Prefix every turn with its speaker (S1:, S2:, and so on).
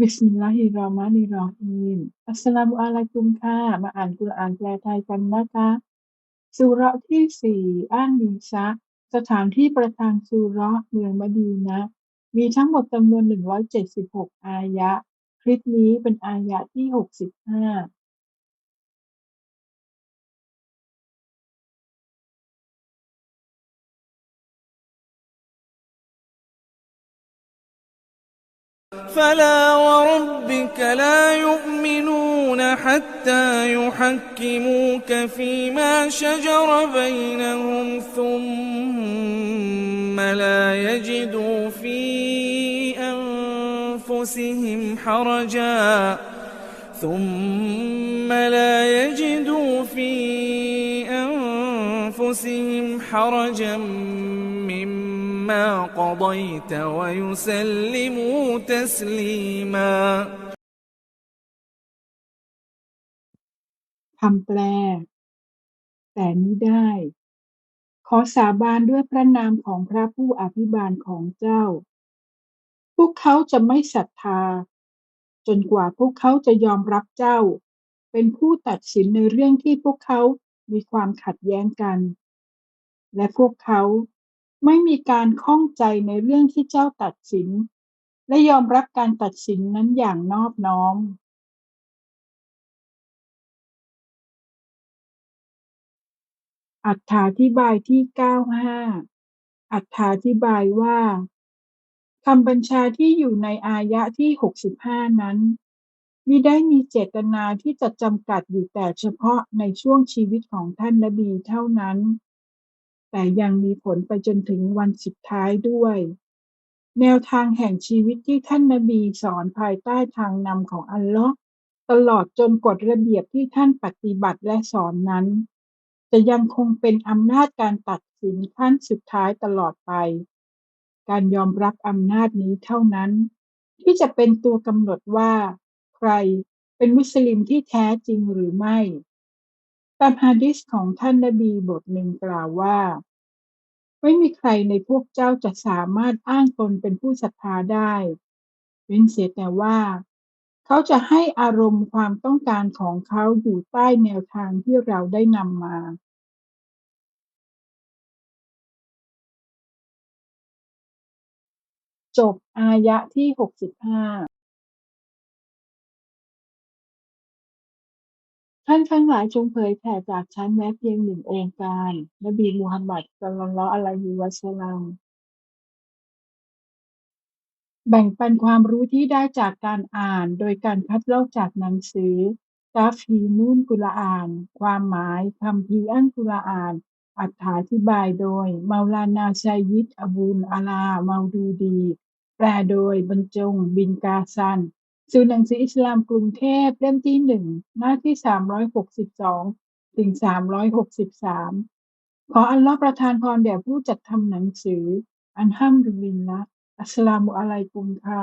S1: บิสมิลลาฮิรเราะห์มานิรเราะฮีม อัสสลามุอะลัยกุมค่ะ มาอ่านกุรอานแปลไทยกันนะคะสุเราะห์ที่สี่อ้านดีซะสถานที่ประทานสุเราะห์เมืองมะดีนะ มีทั้งหมดจำนวน 176 อายะ คลิปนี้เป็นอายะห์ที่ 65
S2: فلا وربك لا يؤمنون حتى يحكموك فيما شجر بينهم ثم لا يجدوا في أنفسهم حرجا ثم لا يجدوا في أنفسهم حرجا مما قضيت ويسلموا تسليما
S1: คำแปล แต่มิได้ ขอสาบานด้วยพระนามของพระผู้อภิบาลของเจ้า พวกเขาจะไม่ศรัทธา จนกว่าพวกเขาจะยอมรับเจ้า เป็นผู้ตัดสินในเรื่องที่พวกเขามีความขัดแย้งกัน และพวกเขา ไม่มีการข้องใจในเรื่องที่เจ้าตัดสิน และยอมรับการตัดสินนั้นอย่างนอบน้อมอรรถาธิบายที่ 95อรรถาธิบายว่าคำบัญชาที่อยู่ในอายะที่ 65 นั้นมิได้มีเจตนาที่จะจำกัดอยู่แต่เฉพาะในช่วงชีวิตของท่านนบีเท่านั้น แต่ยังมีผลไปจนถึงวันสุดท้ายด้วย แนวทางแห่งชีวิตที่ท่านนบีสอนภายใต้ทางนำของอัลลอฮ์ตลอดจนกฎระเบียบที่ท่านปฏิบัติและสอนนั้น จะยังคงเป็นอำนาจการตัดสินขั้นสุดท้ายตลอดไป การยอมรับอำนาจนี้เท่านั้น ที่จะเป็นตัวกำหนดว่า ใครเป็นมุสลิมที่แท้จริงหรือไม่ตามฮะดิษของท่านนบีบทหนึ่งกล่าวว่า ไม่มีใครในพวกเจ้าจะสามารถอ้างตนเป็นผู้ศรัทธาได้ เว้นเสียแต่ว่า เขาจะให้อารมณ์ความต้องการของเขาอยู่ใต้แนวทางที่เราได้นำมาจบอายะห์ที่ 65 ท่านทั้งหลายจงเผยแผ่จากฉันแม้เพียงหนึ่งองค์การ นบีมูฮัมมัดศ็อลลัลลอฮุอะลัยฮิวะซัลลัมแบ่งปันความรู้ที่ได้จากการอ่านโดยการคัดลอกจากหนังสือตาฟีนูนกุรอาน ความหมายคัมภีอัลกุรอานอรรถาธิบายโดยเมาลานาชัยยิดอบูลอาลาเมาดูดี แปลโดยบรรจงบินกาซัน สื่อหนังสืออิสลามกรุงเทพเล่มที่หนึ่งหน้าที่สามร้อยหกสิบสองถึง363ขออัลลอฮ์ประทานพรแด่ผู้จัดทำหนังสือ อันห้ามดุลิลละอัสสลามุอะลัยกุมค่ะ